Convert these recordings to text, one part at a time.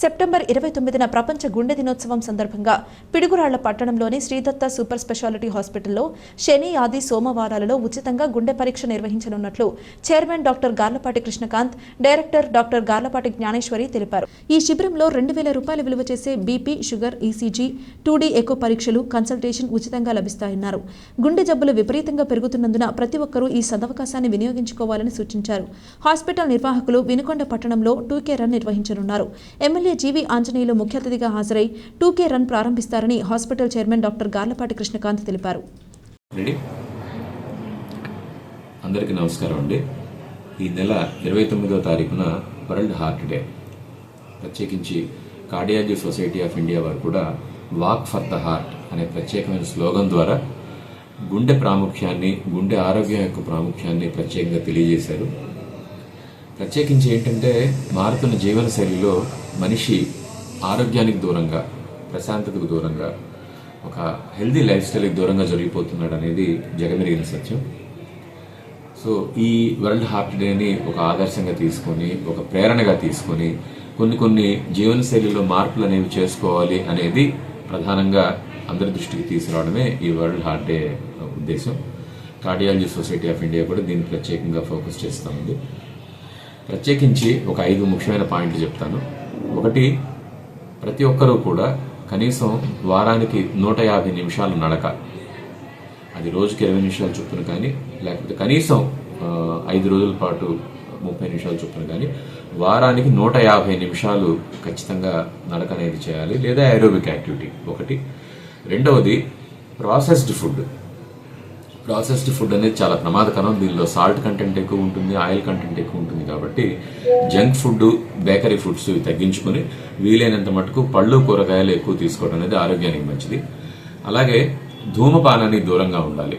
September ఇరవై తొమ్మిదిన ప్రపంచ గుండె దినోత్సవం సందర్భంగా పిడుగురాళ్ళ పట్టణంలోని శ్రీదత్త సూపర్ స్పెషాలిటీ హాస్పిటల్లో శని ఆది సోమవారాలలో ఉచితంగా గుండె పరీక్ష నిర్వహించనున్నట్లు chairman doctor Garlapati Krishnakanth director doctor Garlapati Gnaneswari తెలిపారు. ఈ శిబిరంలో రెండు వేల రూపాయల విలువ చేసే BP sugar ECG two D echo పరీక్షలు కన్సల్టేషన్ ఉచితంగా లభిస్తాయన్నారు. గుండె జబ్బులు విపరీతంగా పెరుగుతున్నందున ప్రతి ఒక్కరూ ఈ సదవకాశాన్ని వినియోగించుకోవాలని సూచించారు. హాస్పిటల్ నిర్వాహకులు వినుకొండ పట్టణంలో టూకే రన్ నిర్వహించనున్నారు. ఎమ్మెల్యే జీవి ఆంజనేయులు ముఖ్య అతిథిగా హాజరై two K run ప్రారంభిస్తారని hospital chairman doctor Garlapati Krishnakanth తెలిపారు. అందరికీ నమస్కారం అండి. ఈ నెల ఇరవై తొమ్మిదో తారీఖున వరల్డ్ హార్ట్ డే. ప్రత్యేకించి కార్డియాలజీ సొసైటీ ఆఫ్ ఇండియా వారు కూడా వాక్ ఫర్ ద హార్ట్ అనే ప్రత్యేకమైన స్లోగన్ ద్వారా గుండె ప్రాముఖ్యాన్ని గుండె ఆరోగ్యం యొక్క ప్రాముఖ్యాన్ని ప్రత్యేకంగా తెలియజేశారు. ప్రత్యేకించి ఏంటంటే మారుతున్న జీవన శైలిలో మనిషి ఆరోగ్యానికి దూరంగా ప్రశాంతతకు దూరంగా ఒక హెల్దీ లైఫ్ స్టైల్కి దూరంగా జరిగిపోతున్నాడు అనేది జగమెరిగిన సత్యం. సో ఈ వరల్డ్ హార్ట్ డేని ఒక ఆదర్శంగా తీసుకొని ఒక ప్రేరణగా తీసుకొని కొన్ని కొన్ని జీవనశైలిలో మార్పులు అనేవి చేసుకోవాలి అనేది ప్రధానంగా అందరి దృష్టికి తీసుకురావడమే ఈ వరల్డ్ హార్ట్ డే ఉద్దేశం. కార్డియాలజీ సొసైటీ ఆఫ్ ఇండియా కూడా దీన్ని ప్రత్యేకంగా ఫోకస్ చేస్తూ ఉంది. ప్రత్యేకించి ఒక ఐదు ముఖ్యమైన పాయింట్లు చెప్తాను. ఒకటి ప్రతి ఒక్కరూ కూడా కనీసం వారానికి నూట యాభై నిమిషాలు నడక. అది రోజుకి ఇరవై నిమిషాలు చొప్పున కానీ లేకపోతే కనీసం ఐదు రోజుల పాటు ముప్పై నిమిషాలు చొప్పున కానీ వారానికి నూట యాభై నిమిషాలు ఖచ్చితంగా నడక అనేది చేయాలి. లేదా ఏరోబిక్ యాక్టివిటీ ఒకటి. రెండవది ప్రాసెస్డ్ ఫుడ్ ప్రాసెస్డ్ ఫుడ్ అనేది చాలా ప్రమాదకరం. దీనిలో సాల్ట్ కంటెంట్ ఎక్కువ ఉంటుంది ఆయిల్ కంటెంట్ ఎక్కువ ఉంటుంది కాబట్టి జంక్ ఫుడ్ బేకరీ ఫుడ్స్ ఇవి తగ్గించుకొని వీలైనంత మటుకు పళ్ళు కూరగాయలు ఎక్కువ తీసుకోవడం అనేది ఆరోగ్యానికి మంచిది. అలాగే ధూమపానానికి దూరంగా ఉండాలి.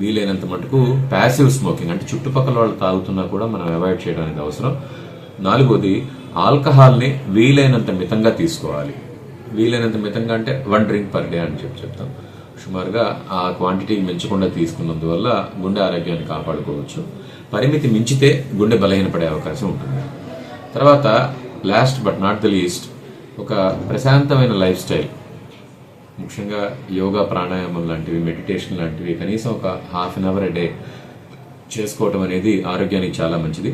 వీలైనంత మటుకు ప్యాసివ్ స్మోకింగ్ అంటే చుట్టుపక్కల వాళ్ళు తాగుతున్నా కూడా మనం అవాయిడ్ చేయడానికి అవసరం. నాలుగోది ఆల్కహాల్ని వీలైనంత మితంగా తీసుకోవాలి. వీలైనంత మితంగా అంటే వన్ డ్రింక్ పర్ డే అని చెప్పి చెప్తాం. సుమారుగా ఆ క్వాంటిటీని మించకుండా తీసుకున్నందువల్ల గుండె ఆరోగ్యాన్ని కాపాడుకోవచ్చు. పరిమితి మించితే గుండె బలహీనపడే అవకాశం ఉంటుంది. తర్వాత last but not the least ఒక ప్రశాంతమైన లైఫ్ స్టైల్ ముఖ్యంగా యోగా ప్రాణాయామం లాంటివి మెడిటేషన్ లాంటివి కనీసం ఒక హాఫ్ అన్ అవర్ డే చేసుకోవటం అనేది ఆరోగ్యానికి చాలా మంచిది.